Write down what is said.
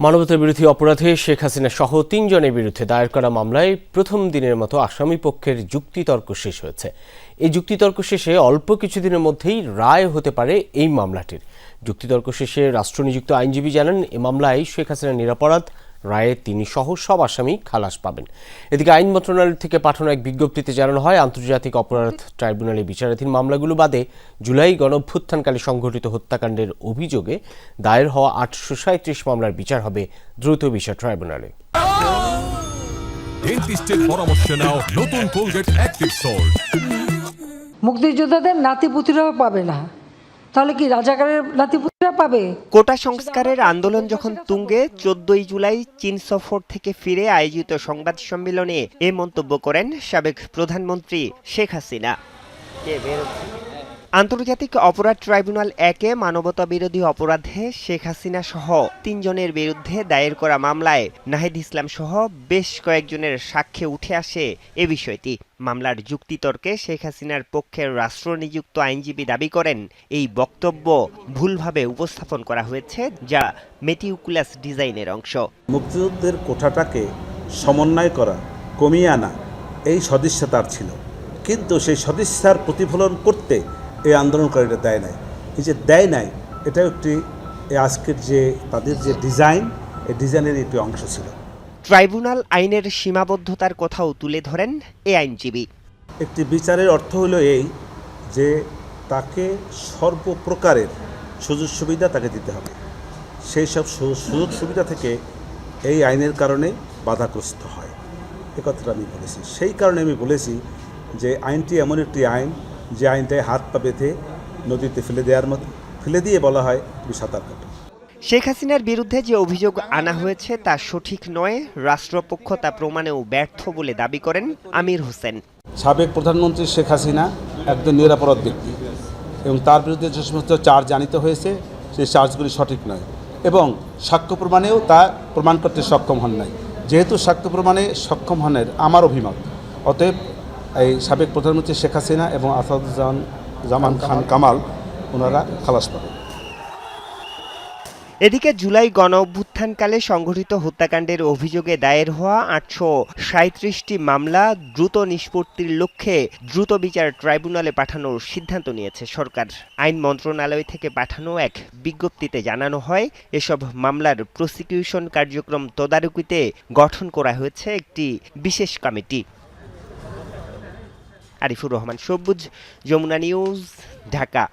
মানবতার বিরোধী অপরাধে শেখ হাসিনা সহ তিনজনের বিরুদ্ধে দায়ের করা মামলায় প্রথম দিনের মতো আসামি পক্ষের যুক্তিতর্ক শেষ হয়েছে। এই যুক্তিতর্ক শেষে অল্প কিছুদিনের মধ্যেই রায় হতে পারে এই মামলাটির। যুক্তিতর্ক শেষে রাষ্ট্রনিযুক্ত আইনজীবী জানান, এ মামলায় শেখ হাসিনা নিরাপরাধ রায়ে তিনি সহ সব আসামি খালাস পাবেন। এদিকে আইন মন্ত্রণালয় থেকে পাঠানো এক বিজ্ঞপ্তিতে জানানো হয় আন্তর্জাতিক অপরাধ ট্রাইব্যুনালে বিচারাধীন মামলাগুলো বাদে জুলাই গণভ্যুত্থানকালে সংঘটিত হত্যাকাণ্ডের অভিযোগে দায়ের হওয়া আটশো সাঁত্রিশ মামলার বিচার হবে দ্রুত বিচার ট্রাইব্যুনালে। ডেন্টিস্টের পরামর্শ নাও নতুন কোলগেট অ্যাক্টিভ সল্ট মুক্তিযোদ্ধাদের নাতিপুতিরাও পাবে না। তাহলে কি রাজাকারের নাতিপুতিরা পাবে? কোটা সংস্কারের আন্দোলন যখন তুঙ্গে চোদ্দই জুলাই চীন সফর থেকে ফিরে আয়োজিত সংবাদ সম্মেলনে এ মন্তব্য করেন সাবেক প্রধানমন্ত্রী শেখ হাসিনা। আন্তর্জাতিক অপরাধ ট্রাইব্যুনাল একে মানবতা বিরোধী অপরাধে শেখ হাসিনা সহ তিনজনের বিরুদ্ধে দায়ের করা মামলায় নাহিদ ইসলাম সহ বেশ কয়েকজনের সাক্ষ্যে উঠে আসে এ বিষয়টি। মামলার যুক্তিতর্কে শেখ হাসিনার পক্ষের রাষ্ট্রনিযুক্ত আইনজীবী দাবি করেন, এই বক্তব্য ভুলভাবে উপস্থাপন করা হয়েছে, যা মেটিউকুলাস ডিজাইনের অংশ। মুক্তিযুদ্ধের কোঠাটাকে সমন্বয় করা, কমিয়ে আনা, এই সদিচ্ছা তার ছিল। কিন্তু সেই সদিচ্ছার প্রতিফলন করতে এই আন্দোলনকারীরা দেয় নাই। এই যে দেয় নাই, এটাও একটি আজকের যে তাদের যে ডিজাইন, এই ডিজাইনের একটি অংশ ছিল। ট্রাইব্যুনাল আইনের সীমাবদ্ধতার কথাও তুলে ধরেন এ আইনজীবী। একটি বিচারের অর্থ হলো এই যে তাকে সর্বপ্রকারের সুযোগ সুবিধা তাকে দিতে হবে। সেই সব সুযোগ সুবিধা থেকে এই আইনের কারণে বাধাগ্রস্ত হয়। এ কথাটা আমি বলেছি। সেই কারণে আমি বলেছি যে আইনটি এমন একটি আইন যে আইনটায় হাত পা বেঁধে নদীতে ফেলে দেওয়ার মতো, ফেলে দিয়ে বলা হয় তুমি সাঁতার কাটো শেখ হাসিনার বিরুদ্ধে যে অভিযোগ আনা হয়েছে তা সঠিক নয়। রাষ্ট্রপক্ষ তা প্রমাণেও ব্যর্থ বলে দাবি করেন আমির হোসেন। সাবেক প্রধানমন্ত্রী শেখ হাসিনা একজন নিরাপরাধ ব্যক্তি এবং তার বিরুদ্ধে যে সমস্ত চার্জ আনিত হয়েছে, সেই চার্জগুলি সঠিক নয় এবং সাক্ষ্য প্রমাণেও তা প্রমাণ করতে সক্ষম হন নাই। যেহেতু সাক্ষ্য প্রমাণে সক্ষম হনের আমার অভিমত, অতএব এই সাবেক প্রধানমন্ত্রী শেখ হাসিনা এবং আসাদুজ্জামান জামান খান কামাল, ওনারা খালাস পাবেন। এদিকে জুলাই গণ অভ্যুত্থানকালে সংঘটিত হত্যাকাণ্ডের অভিযোগে দায়ের হওয়া আটশো সাঁত্রিশটি মামলা দ্রুত নিষ্পত্তির লক্ষ্যে দ্রুত বিচার ট্রাইব্যুনালে পাঠানোর সিদ্ধান্ত নিয়েছে সরকার। আইন মন্ত্রণালয় থেকে পাঠানো এক বিজ্ঞপ্তিতে জানানো হয়, এসব মামলার প্রসিকিউশন কার্যক্রম তদারকিতে গঠন করা হয়েছে একটি বিশেষ কমিটি। আরিফুর রহমান, সবুজ, যমুনা নিউজ, ঢাকা।